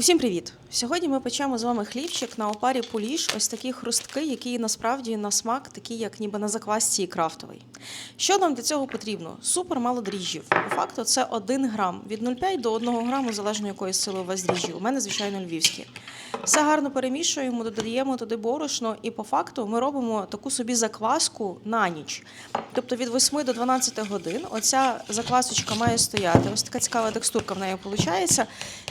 Усім привіт! Сьогодні ми печемо з вами хлібчик на опарі поліш, ось такі хрустки, які насправді на смак такі, як ніби на заквасці крафтовий. Що нам для цього потрібно? Супер мало дріжджів. По факту це 1 грам від 0,5 до 1 граму, залежно якої сили у вас дріжджі. У мене, звичайно, львівські. Все гарно перемішуємо, додаємо туди борошно, і по факту ми робимо таку собі закваску на ніч. Тобто від 8 до 12 годин оця заквасочка має стояти. Ось така цікава текстурка в неї виходить.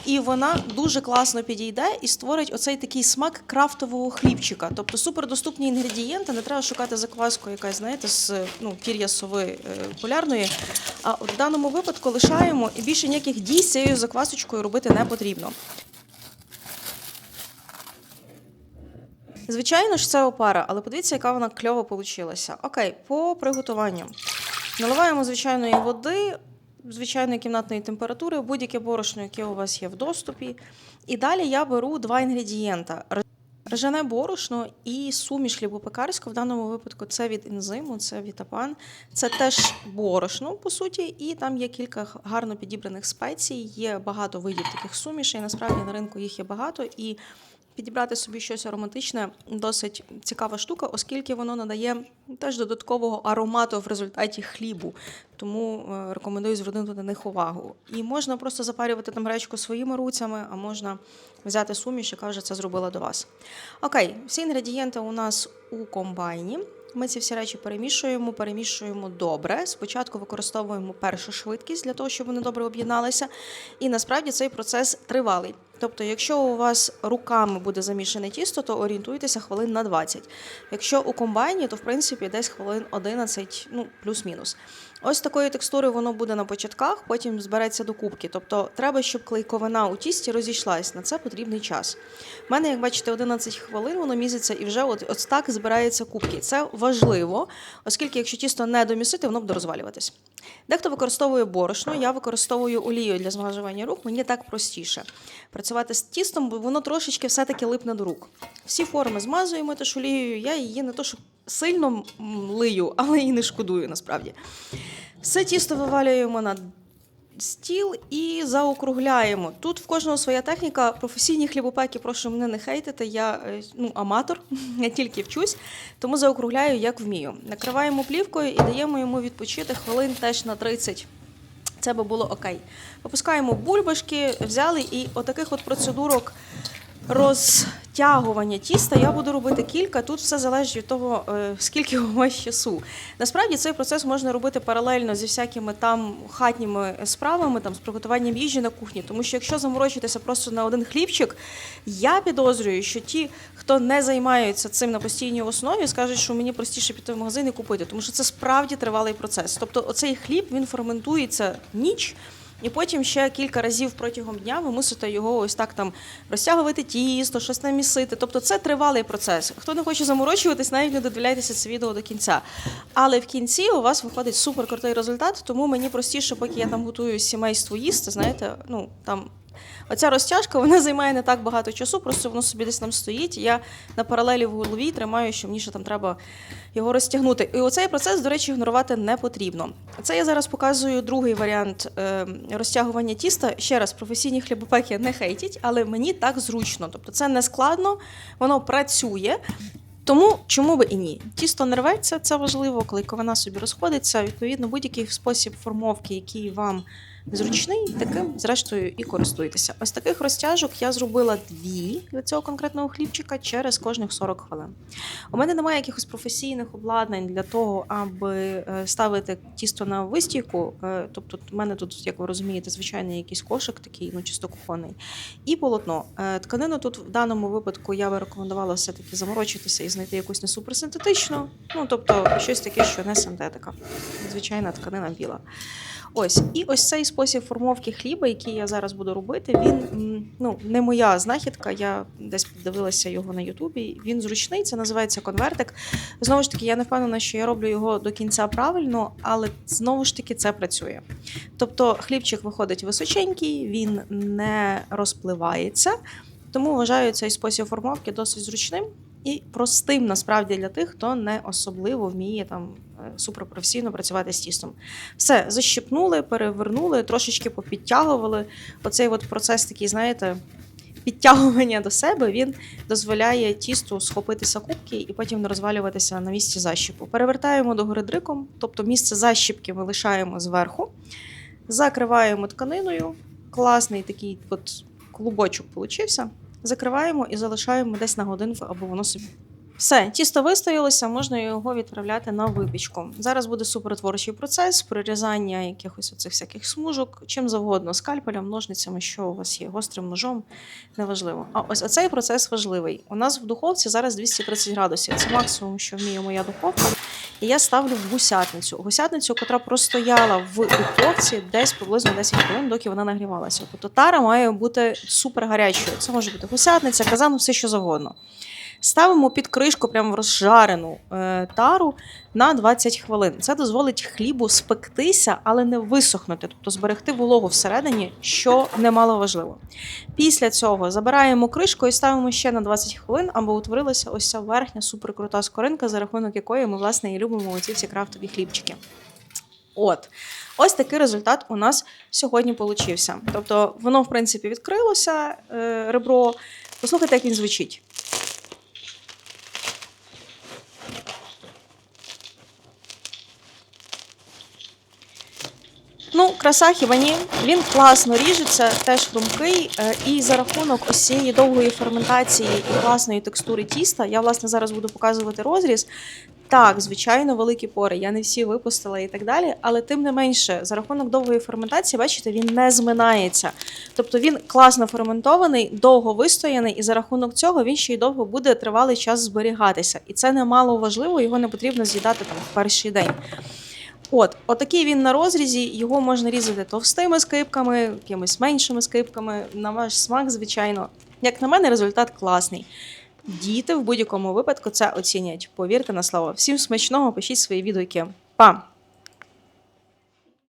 І вона дуже класно підійде і створить оцей такий смак крафтового хлібчика. Тобто супердоступні інгредієнти, не треба шукати закваску, якась, знаєте, з ну, пір'я сови е, полярної. А в даному випадку лишаємо і більше ніяких дій з цією заквасочкою робити не потрібно. Звичайно ж, це опара, але подивіться, яка вона кльова получилася. Окей, по приготуванню. Наливаємо звичайної води, звичайної кімнатної температури, будь-яке борошно, яке у вас є в доступі. І далі я беру два інгредієнта. Ржане борошно і суміш хлібопекарську. В даному випадку це від ензиму, це від апан. Це теж борошно, по суті, і там є кілька гарно підібраних спецій. Є багато видів таких сумішей. Насправді на ринку їх є багато. І підібрати собі щось ароматичне досить цікава штука, оскільки воно надає теж додаткового аромату в результаті хлібу. Тому е, рекомендую звернути на них увагу. І можна просто запарювати там гречку своїми руцями, а можна взяти суміш, яка вже це зробила до вас. Окей, всі інгредієнти у нас у комбайні. Ми ці всі речі перемішуємо, перемішуємо добре. Спочатку використовуємо першу швидкість для того, щоб вони добре об'єдналися. І насправді цей процес тривалий. Тобто, якщо у вас руками буде замішане тісто, то орієнтуйтеся хвилин на 20. Якщо у комбайні, то в принципі десь хвилин 11, ну плюс-мінус. Ось такої текстури воно буде на початках, потім збереться до кубки. Тобто треба, щоб клейковина у тісті розійшлась. На це потрібний час. У мене, як бачите, 11 хвилин воно мізиться і вже от, от так збираються кубки. Це важливо, оскільки якщо тісто не домісити, воно буде розвалюватись. Дехто використовує борошно, я використовую олію для змажування рук, мені так простіше. Працювати з тістом, бо воно трошечки все-таки липне до рук. Всі форми змазуємо теж олією, я її не то, що сильно лию, але і не шкодую насправді. Все тісто вивалюємо на стіл і заокругляємо. Тут в кожного своя техніка. Професійні хлібопеки, прошу мене не хейтити. Я е, ну, аматор, я тільки вчусь, тому заокругляю як вмію. Накриваємо плівкою і даємо йому відпочити хвилин теж на 30. Це би було окей. Випускаємо бульбашки, взяли і отаких от процедурок розтягування тіста я буду робити кілька. Тут все залежить від того, е, скільки у вас часу. Насправді цей процес можна робити паралельно зі всякими там хатніми справами, там з приготуванням їжі на кухні. Тому що якщо заморочитися просто на один хлібчик, я підозрюю, що ті, хто не займаються цим на постійній основі, скажуть, що мені простіше піти в магазин і купити, тому що це справді тривалий процес. Тобто, оцей хліб він ферментується ніч. І потім ще кілька разів протягом дня ви мусите його ось так там розтягувати тісто, щось намісити. Тобто це тривалий процес. Хто не хоче заморочуватись, навіть не додивляйтеся це відео до кінця. Але в кінці у вас виходить суперкрутий результат, тому мені простіше, поки я там готую сімейство їсти, знаєте, ну там. Оця розтяжка вона займає не так багато часу, просто воно собі десь там стоїть. і Я на паралелі в голові тримаю, що мені ще там треба його розтягнути. І оцей процес, до речі, ігнорувати не потрібно. Це я зараз показую другий варіант е, розтягування тіста. Ще раз, професійні хлібопеки не хейтять, але мені так зручно. Тобто це не складно, воно працює. Тому чому би і ні? Тісто не рветься, це важливо, коли вона собі розходиться. Відповідно, будь-який спосіб формовки, який вам зручний, таким, зрештою, і користуйтеся. Ось таких розтяжок я зробила дві для цього конкретного хлібчика через кожних 40 хвилин. У мене немає якихось професійних обладнань для того, аби е, ставити тісто на вистійку. Е, Тобто, в мене тут, як ви розумієте, звичайний якийсь кошик, такий, ну чисто кухонний, і полотно. Е, Тканину тут в даному випадку я би рекомендувала все-таки заморочитися і знайти якусь не суперсинтетичну, ну тобто щось таке, що не синтетика. Звичайна тканина біла. Ось, і ось цей спосіб формовки хліба, який я зараз буду робити, він ну, не моя знахідка. Я десь подивилася його на Ютубі. Він зручний, це називається конвертик. Знову ж таки, я не впевнена, що я роблю його до кінця правильно, але знову ж таки це працює. Тобто хлібчик виходить височенький, він не розпливається. Тому вважаю цей спосіб формовки досить зручним і простим насправді для тих, хто не особливо вміє там суперпрофесійно працювати з тістом. Все, защипнули, перевернули, трошечки попідтягували. Оцей от процес такий, знаєте, підтягування до себе він дозволяє тісту схопитися кубки і потім не розвалюватися на місці защіпу. Перевертаємо догори дриком, тобто місце защіпки ми лишаємо зверху, закриваємо тканиною. Класний такий от клубочок получився. Закриваємо і залишаємо десь на годинку, або воно собі. Все, тісто вистоялося, можна його відправляти на випічку. Зараз буде супертворчий процес, прирізання якихось оцих всяких смужок, чим завгодно, скальпелем, ножницями, що у вас є, гострим ножом, неважливо. А ось оцей процес важливий. У нас в духовці зараз 230 градусів. Це максимум, що вміє моя духовка. І я ставлю в гусятницю. Гусятницю, котра простояла в духовці десь приблизно 10 хвилин, доки вона нагрівалася. Тобто тара має бути супер гарячою. Це може бути гусятниця, казан, все що завгодно. Ставимо під кришку прямо в розжарену е, тару на 20 хвилин. Це дозволить хлібу спектися, але не висохнути, тобто зберегти вологу всередині, що немало важливо. Після цього забираємо кришку і ставимо ще на 20 хвилин, аби утворилася ось ця верхня суперкрута скоринка, за рахунок якої ми, власне, і любимо оці всі крафтові хлібчики. От. Ось такий результат у нас сьогодні получився. Тобто воно, в принципі, відкрилося е, ребро. Послухайте, як він звучить. Краса хібані. Він класно ріжеться, теж хрумкий. е, І за рахунок ось цієї довгої ферментації і класної текстури тіста, я власне зараз буду показувати розріз. Так, звичайно, великі пори. Я не всі випустила і так далі. Але тим не менше, за рахунок довгої ферментації, бачите, він не зминається. Тобто він класно ферментований, довго вистояний, і за рахунок цього він ще й довго буде тривалий час зберігатися. І це немало важливо, його не потрібно з'їдати там в перший день. От, отакий він на розрізі, його можна різати товстими скипками, якимись меншими скипками, на ваш смак, звичайно. Як на мене, результат класний. Діти в будь-якому випадку це оцінять. Повірте на слово. Всім смачного, пишіть свої відгуки. Па!